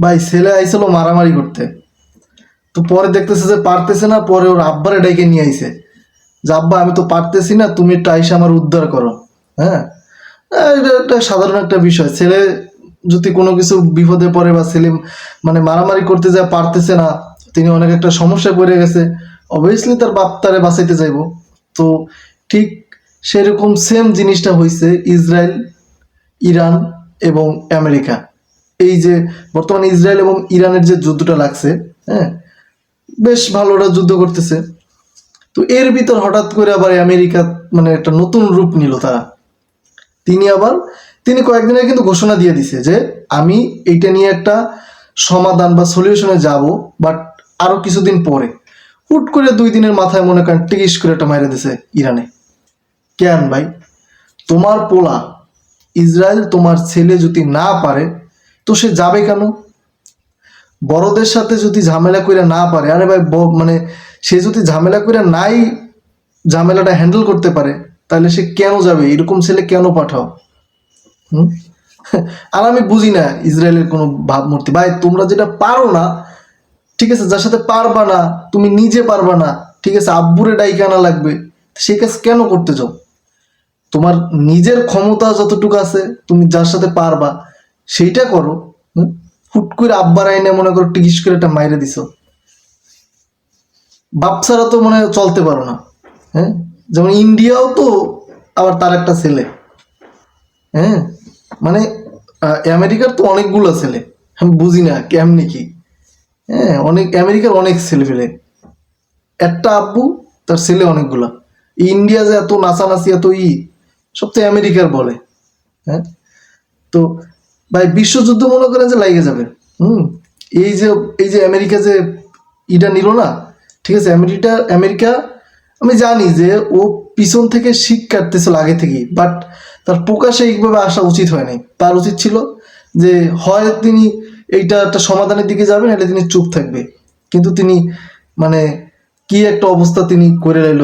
ভাই, ছেলে আইছিল মারামারি করতে। তো পরে দেখতেছে যে পারতেছে না, পরে ওর আব্বারে ডেকে নিয়ে আইছে। যে, আব্বা, আমি তো পারতেছি না, তুমি একটু আইসা আমার উদ্ধার করো। হ্যাঁ? এটা একটা সাধারণ একটা বিষয়। ছেলে যদি কোনো কিছু বিপদে পড়ে বা ছেলে মানে মারামারি করতে যায়, পারতেছে না, তিনি অনেক একটা সমস্যায় পড়ে গেছে অবভিয়াসলি তার বাপ তারে বাঁচাইতে যাইবো তো ঠিক সেরকম সেম জিনিসটা হয়েছে ইসরায়েল, ইরান এবং আমেরিকা। এই যে বর্তমানে ইসরায়েল এবং ইরানের যে যুদ্ধটা লাগছে হ্যাঁ বেশ ভালো ওরা যুদ্ধ করতেছে। তো এর ভিতর হঠাৎ করে আবার আমেরিকা মানে একটা নতুন রূপ নিল তারা। তিনি আবার, তিনি কয়েকদিনের কিন্তু ঘোষণা দিয়ে দিছে যে, আমি এইটা নিয়ে একটা সমাধান বা সলিউশনে যাব, বাট আরও কিছুদিন পরে। হুট করে দুই দিনের মাথায় মনে করেন টিকিস করে একটা মাইরে দিছে ইরানে। কেন ভাই, তোমার পোলা, ইসরায়েল তোমার ছেলে যদি না পারে তো সে যাবে কেন? বড়দের সাথে যদি ঝামেলা করে না পারে, আরে ভাই মানে সে যদি ঝামেলা করে নাই ঝামেলাটা হ্যান্ডেল করতে পারে, তাহলে সে কেন যাবে? এরকম ছেলে কেন পাঠাও? হুম? আর আমি বুঝি না ইসরায়েলের কোনো ভাবমূর্তি। ভাই, তোমরা যেটা পারো না, ঠিক আছে, যার সাথে পারবা না, তুমি নিজে পারবা না, ঠিক আছে, আব্বুরে ডাইকে আনা লাগবে সে কাজ কেন করতে চাও তোমার নিজের ক্ষমতা যতটুকু আছে, তুমি যার সাথে পারবা সেইটা করো? হুট করে আব্বার আইনে মনে করো টিকিস করে একটা মাইরে দিছো। বাপ ছাড়া তো মনে চলতে পারো না হ্যাঁ? যেমন ইন্ডিয়াও তো আবার তার একটা ছেলে হ্যাঁ? মানে আমেরিকার তো অনেকগুলো ছেলে, আমি বুঝি না কেমনি কি হ্যাঁ? অনেক, আমেরিকার অনেক ছেলে ফেলে একটা আব্বু, তার ছেলে অনেকগুলা। ইন্ডিয়া যে এত নাচানাচি, এত ই, সব তো আমেরিকার বলে হ্যাঁ? তো ভাই, বিশ্বযুদ্ধ মনে করেন যে লাগে যাবে। হুম? এই যে এই যে আমেরিকা যে ইটা নিল না, ঠিক আছে, আমেরিকা আমেরিকা, আমি জানি যে ও পিছন থেকে শিখ কাটতেছিল আগে থেকেই বাট তার প্রকাশে এইভাবে আসা উচিত হয় নাই তার উচিত ছিল যে হয় তিনি এইটা একটা সমাধানের দিকে যাবেন নাহলে তিনি চুপ থাকবে। কিন্তু তিনি মানে কি একটা অবস্থা তিনি করে রইল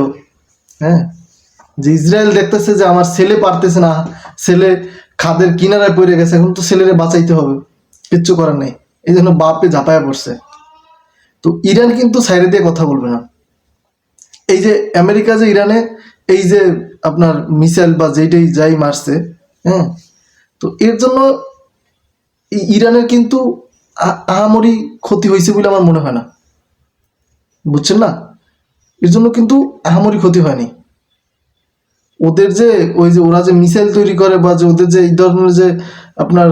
হ্যাঁ? যে ইসরায়েল দেখতেছে যে আমার ছেলে পারতেছে না, ছেলে খাদের কিনারায় পড়ে গেছে, এখন তো ছেলেরে বাঁচাইতে হবে। কিচ্ছু করার নেই। এই জন্য বাপে ঝাঁপায়া পড়ছে। তো ইরান কিন্তু সাইডে দিয়ে কথা বলবে না। এই যে আমেরিকা যে ইরানে এই যে আপনার মিসাইল বা যেইটাই যাই মারছে হ্যাঁ? তো এর জন্য ইরানের কিন্তু আহামরি ক্ষতি হয়েছে বলে আমার মনে হয় না। বুঝছেন না? এর জন্য কিন্তু আহামরি ক্ষতি হয়নি। ওদের যে, ওই যে ওরা যে মিসাইল তৈরি করে বা যে ওদের যে এই ধরনের যে আপনার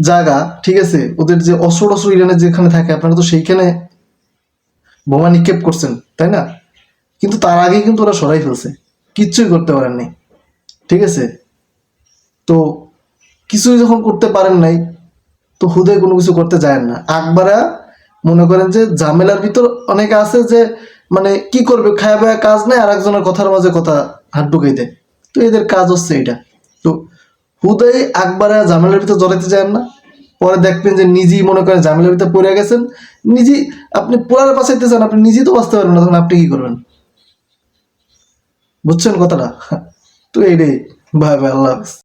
জায়গা, ঠিক আছে? ওদের যে অস্ত্র টস্ত্র ইরানের যেখানে থাকে, আপনারা তো সেইখানে বোমা নিক্ষেপ করছেন, তাই না? কিন্তু তার আগে কিন্তু ওরা সরাই ফেলছে। কিচ্ছুই করতে পারেননি ঠিক আছে? তো কিছুই যখন করতে পারেন নাই, তো হুদে কোনো কিছু করতে যায় না। আকবারা মনে করেন যে ঝামেলার ভিতর অনেকে আছে যে মানে কি করবে, খায়া বায়া কাজ নেই আর একজনের কথার মাঝে কথা হাত ঢুকাই দেয় তো এদের কাজ হচ্ছে এটা তো হুদাই আকবারা ঝামেলার ভিতর জড়াইতে যায় না। পরে দেখবেন যে নিজেই মনে করেন ঝামেলার ভিতরে পড়ে গেছেন। নিজেই আপনি পোড়ার বাঁচাইতে চান, আপনি নিজেই তো বাঁচতে পারবেন না, তখন আপনি কি করবেন? বুঝছেন কথাটা? তো এইটাই। ভাই ভাই, আল্লাহ হাফেজ।